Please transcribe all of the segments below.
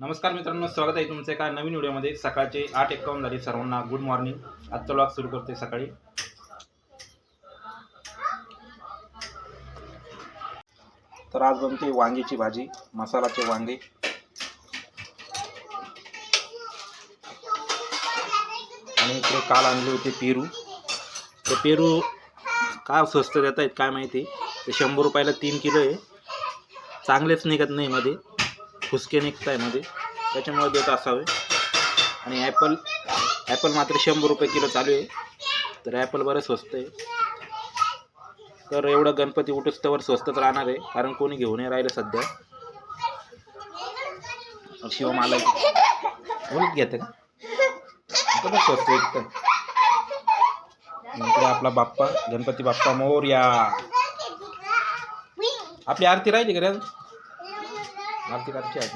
नमस्कार मित्रांनो स्वागत आहे तुमचं एका नवीन व्हिडिओमध्ये. सकाळचे आठ एकावन्न झाले सर्वांना गुड मॉर्निंग आजचा ब्लॉग सुरू करते सकाळी. तर आज बनते वांगीची भाजी मसालाचे वांगे. आणि इकडे काल आणले होते पेरू. ते पेरू काय स्वस्त देत आहेत काय माहिती? ते शंभर रुपयाला तीन किलो आहे. चांगलेच निघत नाही मध्ये. फुसके निघत आहे मध्ये. त्याच्यामुळे देत असावे. आणि ॲपल ॲपल मात्र शंभर रुपये किलो चालू आहे. तर ॲपल बरं स्वस्त आहे. तर एवढं गणपती उठोस्तवर स्वस्तच राहणार आहे. कारण कोणी घेऊन नाही राहिलं सध्या. शिव मला बोलत घेते का? स्वस्त विकतं इकडे आपला बाप्पा गणपती बाप्पा मोर्या. आपली आरती राहिली का आरती करायची आहे.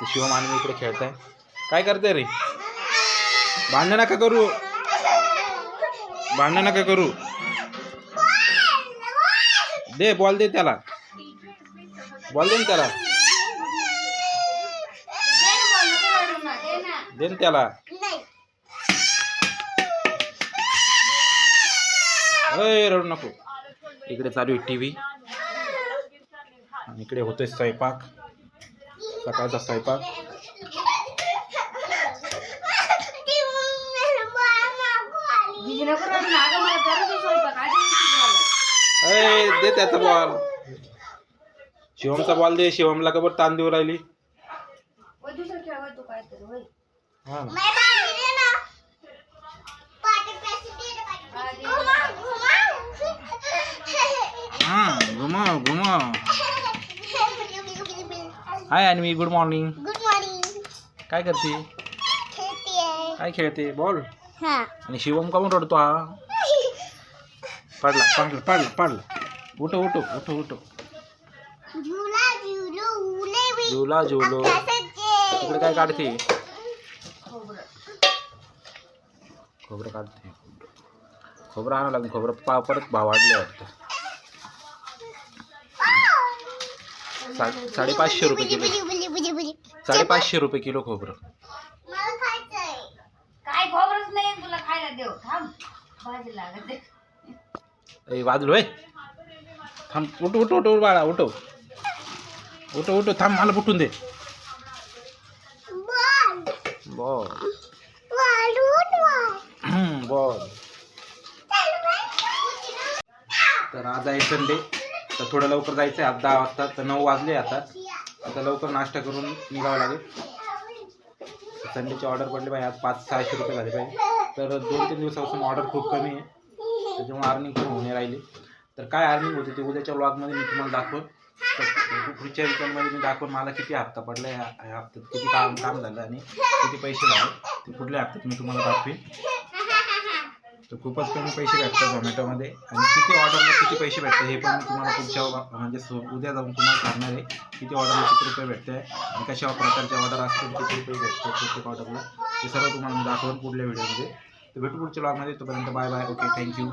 ते शिवमानवी इकडे खेळताय. काय करते रे? भांडण नका करू. भांडण नका करू. दे बॉल दे त्याला. बॉल दे त्याला. दे त्याला. रडू नको. इकडे चालू आहे टी व्ही आणि इकडे होतोय स्वयंपाक. सकाळचा स्वयंपाक. दे त्याचा बॉल शिवमचा बॉल दे. शिवमला कबर ताण देऊ राहिली? हा. ना. हा घुमाव घुमाव. हाय मी गुड मॉर्निंग गुड मॉर्निंग काय करते खेळते काय खेळते बॉल हा आणि शिवम कामून रडतो हा पडला पडला पडला पडला उठो उठो उठो उठो झुला झुलो उले बी झुला झुलो अभ्यासाचे तिकडे काय काढते खोबरं काढते खोबरं आणावं लागेल खोबरं पा परत भाव वाढले वाटतं सा साडेपाचशे रुपये किलो. साडेपाचशे रुपये किलो खोबरं. काय खबरच नाही तुला खायला देऊ. थांब. भाजी लागत. ए वाजलो थांब उठो उठो उठो बाळा उठो उठो उठो थांब मला उठून दे. बॉल. तर आज आहे संडे. तर थोडं लवकर जायचं आहे दहा वाजता तर नऊ वाजले आता. आता लवकर नाश्ता करून निघावं लागेल. संडेची ऑर्डर पडली पाहिजे. आज पाच सहाशे रुपये झाले पाहिजे. तर दोन तीन दिवसापासून ऑर्डर खूप कमी आहे. त्याच्यामुळे अर्निंग पण होणे राहिली. तर काय अर्निंग होते ते उद्याच्या ब्लॉगमध्ये मी तुम्हाला दाखवून तर पुढच्या विचारमध्ये मी दाखवून मला किती हप्ता पडला ह्या या हप्त्यात किती काम काम झालं आणि किती पैसे झाले. ते पुढल्या हप्त्यात मी तुम्हाला दाखवेन. तर खूपच कमी पैसे भेटतात झोमॅटोमध्ये आणि किती ऑर्डरला किती पैसे भेटतात हे पण तुम्हाला पुढच्या म्हणजे उद्या जाऊन तुम्हाला सांगणार आहे. किती ऑर्डरला किती रुपये भेटते आणि कशा प्रकारच्या ऑर्डर असतील किती रुपये भेटतात प्रत्येक ऑर्डरला ते सर्व तुम्हाला मी पुढल्या व्हिडिओमध्ये तर भेटू पुढच्या ब्लॉगमध्ये तोपर्यंत बाय बाय ओके थँक्यू